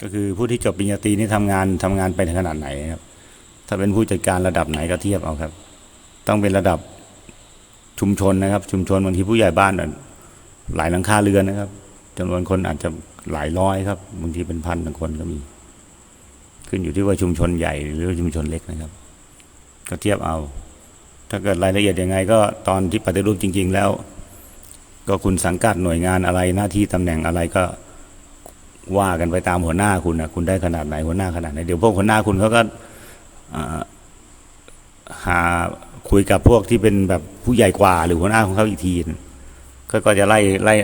ก็คือผู้ที่จบปริญญาตรีนี่ทำงานทำงานไปถึงขนาดไหนครับ ถ้าเป็นผู้จัดการระดับไหนก็เทียบเอาครับ ต้องเป็นระดับชุมชนนะครับ ชุมชนบางทีผู้ใหญ่บ้านน่ะหลายหลังคาเรือนนะครับจำนวนคนอาจจะหลายร้อยครับบางทีเป็นพันบางคนก็มี ขึ้นอยู่ที่ว่าชุมชนใหญ่หรือชุมชนเล็กนะครับ ก็เทียบเอา ถ้าเกิดรายละเอียดยังไง ก็ตอนที่ปฏิรูปจริง ๆ แล้ว ก็คุณสังกัดหน่วยงานอะไรหน้าที่ตำแหน่งอะไรก็ ว่ากันไปตามหัวหน้าคุณนะคุณได้ขนาดไหนหัวหน้าขนาดไหนเดี๋ยวพวกหัวหน้าคุณเขาก็หาคุยกับพวกที่เป็นแบบผู้ใหญ่กว่า หรือหัวหน้าของเขาอีกทีก็ก็จะไล่ไล่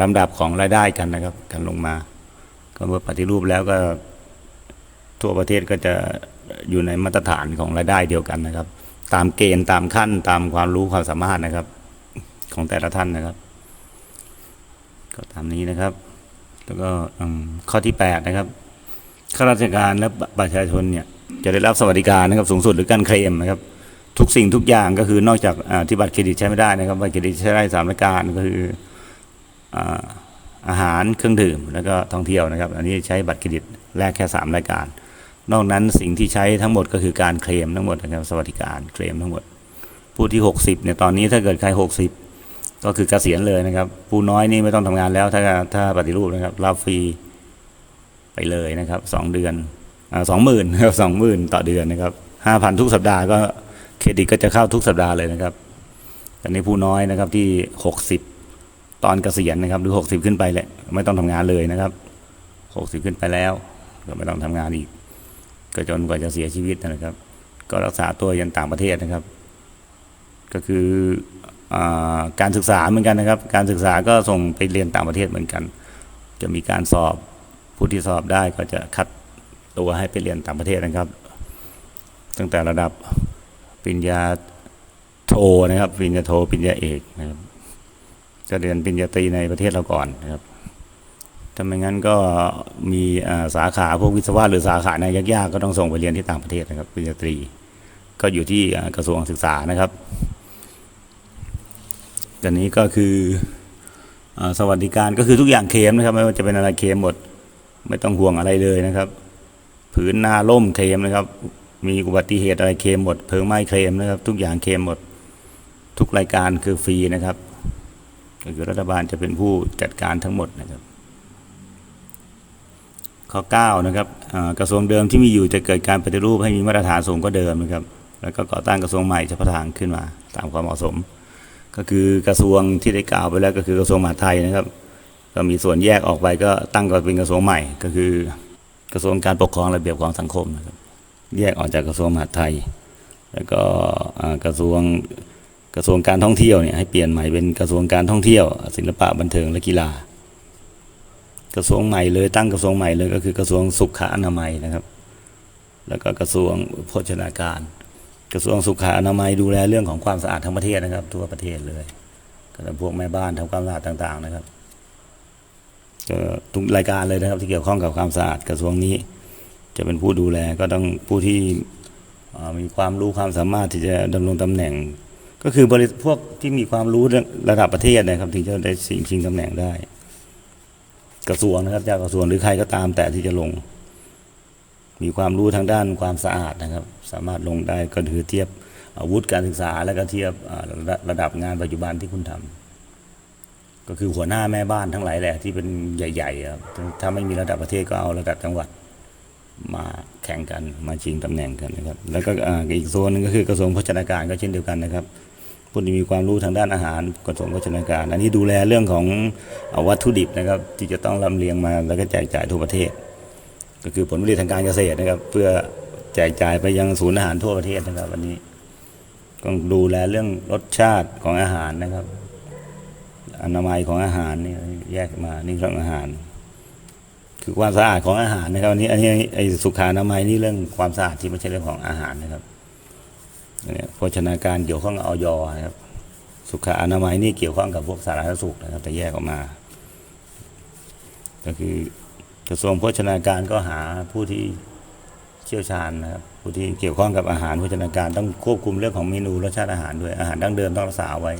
ลำดับของรายได้กันนะครับ กันลงมา ก็เมื่อปฏิรูปแล้วก็ทั่วประเทศก็จะอยู่ในมาตรฐานของรายได้เดียวกันนะครับ ตามเกณฑ์ตามขั้นตามความรู้ความสามารถนะครับ ของแต่ละท่านนะครับ ก็ตามนี้นะครับ แล้วก็ข้อที่แปดนะครับข้าราชการและประชาชนเนี่ยจะได้รับสวัสดิการนะครับสูงสุดหรือการเคลมนะครับ ทุกสิ่งทุกอย่างก็คือนอกจากที่บัตรเครดิตใช้ไม่ได้นะครับบัตรเครดิตใช้ได้สามรายการก็คืออาหารเครื่องดื่มแล้วก็ท่องเที่ยวนะครับ อันนี้ใช้บัตรเครดิตแลกแค่สามรายการ นอกนั้นสิ่งที่ใช้ทั้งหมดก็คือการเคลมทั้งหมดนะครับสวัสดิการเคลมทั้งหมด ผู้ที่ 60เนี่ยตอนนี้ถ้าเกิดใคร 60 ก็คือเกษียณเลยนะครับ ผู้น้อยนี่ไม่ต้องทำงานแล้ว ถ้าถ้าปฏิรูปนะครับรับฟรีไปเลยนะครับสองเดือนสองหมื่นครับสองหมื่นต่อเดือนนะครับห้าพันทุกสัปดาห์ก็เครดิตก็จะเข้าทุกสัปดาห์เลยนะครับอันนี้ผู้น้อยนะครับที่60ตอนเกษียณนะครับ หรือ60ขึ้นไปแหละไม่ต้องทำงานเลยนะครับ60ขึ้นไปแล้ว ก็ไม่ต้องทำงานอีก ก็จนกว่าจะเสียชีวิตนะครับ ก็รักษาตัวยันต่างประเทศนะครับ ก็คือ การศึกษาเหมือนกันนะครับ การศึกษาก็ส่งไปเรียนต่างประเทศเหมือนกัน จะมีการสอบผู้ที่สอบได้ก็จะคัดตัวให้ไปเรียนต่างประเทศนะครับ ตั้งแต่ระดับปริญญาโทนะครับปริญญาโทปริญญาเอกนะครับจะเรียนปริญญาตรีในประเทศเราก่อนนะครับถ้าไม่งั้นก็มีสาขาพวกวิศวะหรือสาขาในยากๆก็ต้องส่งไปเรียนที่ต่างประเทศนะครับปริญญาตรี ก็อยู่ที่กระทรวงศึกษานะครับ อันนี้ก็คืออสวัสดิการก็คือทุกอย่างเคลมนะครับ ไม่ว่าจะเป็นอะไรเคลมหมด ไม่ต้องห่วงอะไรเลยนะครับ ผืนนาล่มเคลมนะครับ มีอุบัติเหตุอะไรเคลมหมดเพลิงไหม้เคลมนะครับ ทุกอย่างเคลมหมด ทุกรายการคือฟรีนะครับก็คือรัฐบาลจะเป็นผู้จัดการทั้งหมดนะครับ ข้อ9นะครับกระทรวงเดิมที่มีอยู่จะเกิดการปฏิรูปให้มีมาตรฐานสูงกว่าเดิมนะครับ แล้วก็ก่อตั้งกระทรวงใหม่เฉพาะทางขึ้นมา ตามความเหมาะสม ก็คือกระทรวงที่ได้กล่าวไปแล้วก็คือกระทรวงมหาดไทยนะครับ ก็มีส่วนแยกออกไปก็ตั้งก็เป็นกระทรวงใหม่ ก็คือกระทรวงการปกครองระเบียบของสังคมนะครับ แยกออกจากกระทรวงมหาดไทย แล้วก็กระทรวงกระทรวงการท่องเที่ยวเนี่ยให้เปลี่ยนใหม่เป็นกระทรวงการท่องเที่ยว ศิลปะบันเทิงและกีฬา กระทรวงใหม่เลยตั้งกระทรวงใหม่เลยก็คือกระทรวงสุขอนามัยนะครับ แล้วก็กระทรวงโภชนาการ กระทรวงสุขอนามัยดูแลเรื่องของความสะอาดทั้งประเทศนะครับ ทั่วประเทศเลยก็พวกแม่บ้านทำความสะอาดต่าง ๆ นะครับก็ทุกรายการเลยนะครับ ที่เกี่ยวข้องกับความสะอาดกระทรวงนี้ จะเป็นผู้ดูแลก็ต้องผู้ที่มีความรู้ความสามารถที่จะดำรงตำแหน่ง ก็คือบริพวกที่มีความรู้ระดับประเทศนะครับ ถึงจะได้ชิงชิงตำแหน่งได้ กระทรวงนะครับจ้ากระทรวงหรือใครก็ตามแต่ที่จะลง มีความรู้ทางด้านความสะอาดนะครับ สามารถลงได้ก็คือเทียบอาวุธการศึกษาแล้วก็เทียบระระดับงานปัจจุบันที่คุณทำก็คือหัวหน้าแม่บ้านทั้งหลายแหละที่เป็นใหญ่ๆครับถ้าไม่มีระดับประเทศก็เอาระดับจังหวัดมาแข่งกันมาชิงตำแหน่งกันนะครับ แล้วก็อีกส่วนนึงก็คือกระทรวงโภชนาการก็เช่นเดียวกันนะครับผู้ที่มีความรู้ทางด้านอาหารกระทรวงโภชนาการ อันนี้ดูแลเรื่องของอวัตถุดิบนะครับ ที่จะต้องลำเลียงมาแล้วก็แจกจ่ายทั่วประเทศ ก็คือผลผลิตทางการเกษตรนะครับ เพื่อแจกจ่ายไปยังศูนย์อาหารทั่วประเทศนะครับ วันนี้ต้องดูแลเรื่องรสชาติของอาหารนะครับ อนามัยของอาหารนี่แยกมานี่เรื่องอาหาร คือความสะอาดของอาหารนะครับอันนี้อันนี้ไอ้สุขานามัยนี่เรื่องความสะอาดที่ไม่ใช่เรื่องของอาหารนะครับเนี่ยโภชนาการเกี่ยวข้องกับออยนะครับ สุขอนามัยนี่เกี่ยวข้องกับพวกสาธารณสุขนะครับแต่แยกออกมา ก็คือ กระทรวงโภชนาการก็หาผู้ที่เชี่ยวชาญนะครับผู้ที่เกี่ยวข้องกับอาหารโภชนาการต้องควบคุมเรื่องของเมนูรสชาติอาหารด้วยอาหารดั้งเดิมต้องรักษาไว้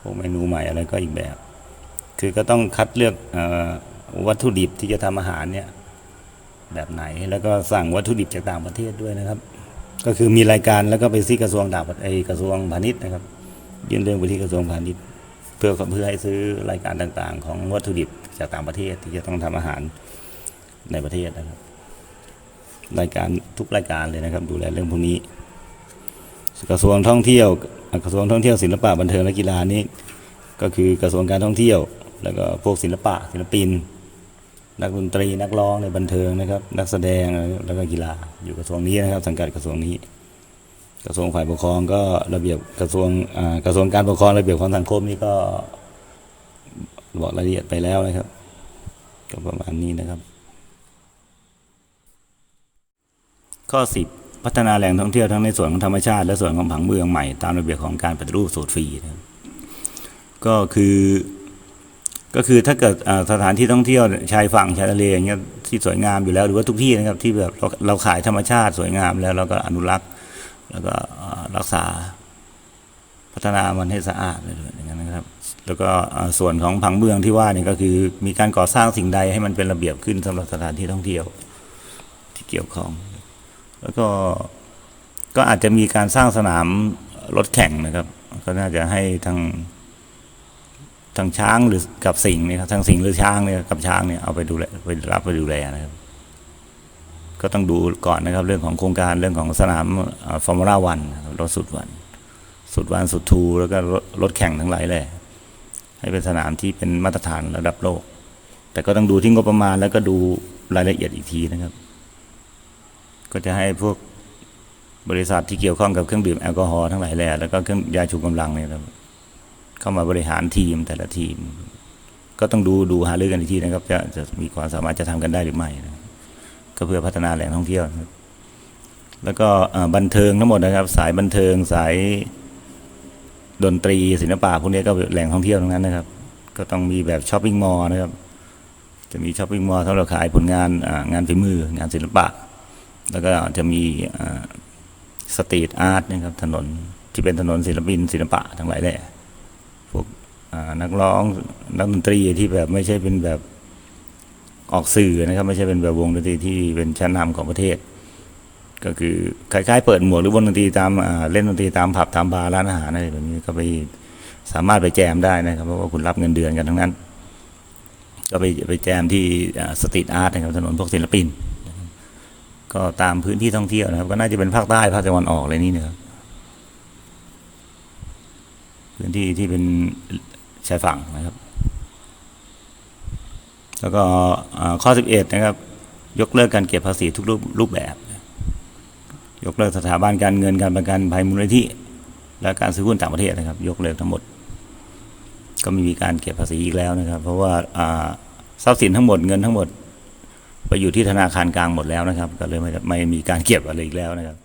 พวกเมนูใหม่อะไรก็อีกแบบ คือก็ต้องคัดเลือกอวัตถุดิบที่จะทำอาหารเนี่ยแบบไหนแล้วก็สั่งวัตถุดิบจากต่างประเทศด้วยนะครับ ก็คือมีรายการแล้วก็ไปที่กระทรวงต่างประเทศไอกระทรวงพาณิชย์นะครับ ยื่นเรื่องไปที่กระทรวงพาณิชย์ เพื่อเพื่อให้ซื้อรายการต่างๆ ของวัตถุดิบจากต่างประเทศที่จะต้องทำอาหาร ในประเทศนะครับ รายการทุกรายการเลยนะครับ ดูแลเรื่องพวกนี้ กระทรวงท่องเที่ยว กระทรวงท่องเที่ยวศิลปะบันเทิงและกีฬานี่ก็คือกระทรวงการท่องเที่ยว แล้วก็พวกศิลปะศิลปิน นักดนตรีนักร้องในบันเทิงนะครับ นักแสดงแล้วก็กีฬาอยู่กระทรวงนี้นะครับ สังกัดกระทรวงนี้ กระทรวงฝ่ายปกครองก็ระเบียบกระทรวงกระทรวงการปกครองระเบียบความสังคมนี่ก็บอกรายละเอียดไปแล้วนะครับ ก็ประมาณนี้นะครับ ข้อ 10 พัฒนาแหล่งท่องเที่ยวทั้งในส่วนของธรรมชาติ และส่วนของผังเมืองใหม่ตามระเบียบของการปฏิรูปสูตรฟรีนะครับก็คือก็คือถ้าเกิดสถานที่ท่องเที่ยวชายฝั่งชายทะเลอย่างเงี้ยที่สวยงามอยู่แล้วหรือว่าทุกที่นะครับที่แบบเราเราขายธรรมชาติสวยงามแล้วเราก็อนุรักษ์ แล้วก็รักษาพัฒนามันให้สะอาดเลยอย่างนั้นนะครับ แล้วก็ส่วนของผังเมืองที่ว่าเนี่ยก็คือมีการก่อสร้างสิ่งใดให้มันเป็นระเบียบขึ้นสำหรับสถานที่ท่องเที่ยวที่เกี่ยวข้อง แล้วก็ก็อาจจะมีการสร้างสนามรถแข่งนะครับ ก็น่าจะให้ทางทางช้างหรือกับสิงห์เนี่ยครับทางสิงห์หรือช้างเนี่ยกับช้างเนี่ยเอาไปดูแลไปรับไปดูแลนะครับ ก็ต้องดูก่อนนะครับ เรื่องของโครงการเรื่องของสนามฟอร์มูล่าวันรถสุดวัน สุดวันสุดทูแล้วก็รถรถแข่งทั้งหลายแหละให้เป็นสนามที่เป็นมาตรฐานระดับโลก แต่ก็ต้องดูที่งบประมาณแล้วก็ดูรายละเอียดอีกทีนะครับ ก็จะให้พวกบริษัทที่เกี่ยวข้องกับเครื่องดื่มแอลกอฮอล์ทั้งหลายแหละแล้วก็เครื่องยาชูกำลังเนี่ยครับเข้ามาบริหารทีมแต่ละทีม ก็ต้องดูดูหารือกันอีกทีนะครับ จะจะมีความสามารถจะทำกันได้หรือไม่นะก็เพื่อพัฒนาแหล่งท่องเที่ยวนะครับแล้วก็บันเทิงทั้งหมดนะครับ สายบันเทิงสายดนตรีศิลปะพวกนี้ก็แหล่งท่องเที่ยวทั้งนั้นนะครับ ก็ต้องมีแบบช้อปปิ้งมอลล์นะครับ จะมีช้อปปิ้งมอลล์สำหรับขายผลงานงานฝีมืองานศิลปะ แล้วก็จะมีสตรีทอาร์ตนะครับ ถนนที่เป็นถนนศิลปินศิลปะทั้งหลายแหละพวกนักร้องนักดนตรีที่แบบไม่ใช่เป็นแบบออกสื่อนะครับ ไม่ใช่เป็นแบบวงดนตรีที่เป็นชั้นนำของประเทศ ก็คือคล้ายๆ เปิดหมวกหรือวงดนตรีตามเล่นดนตรีตามผับตามบาร์ร้านอาหารอะไรแบบนี้ก็ไปสามารถไปแจมได้นะครับ เพราะว่าคุณรับเงินเดือนกันทั้งนั้น ก็ไปไปแจมที่สตรีทอาร์ตนะครับถนนพวกศิลปิน ก็ตามพื้นที่ท่องเที่ยวนะครับ ก็น่าจะเป็นภาคใต้ภาคตะวันออกอะไรนี่นะครับพื้นที่ที่เป็นชายฝั่งนะครับ แล้วก็อ่าข้อ 11 นะครับ ยกเลิกการเก็บภาษีทุกรูปรูปแบบ ยกเลิกสถาบันการเงินการประกันภัยมูลนิธิและการซื้อหุ้นต่างประเทศนะครับ ยกเลิกทั้งหมด ก็ไม่มีการเก็บภาษีอีกแล้วนะครับ เพราะว่าทรัพย์สินทั้งหมดเงินทั้งหมด ไปอยู่ที่ธนาคารกลางหมดแล้วนะครับ ก็เลยไม่ไม่มีการเก็บอะไรอีกแล้วนะครับ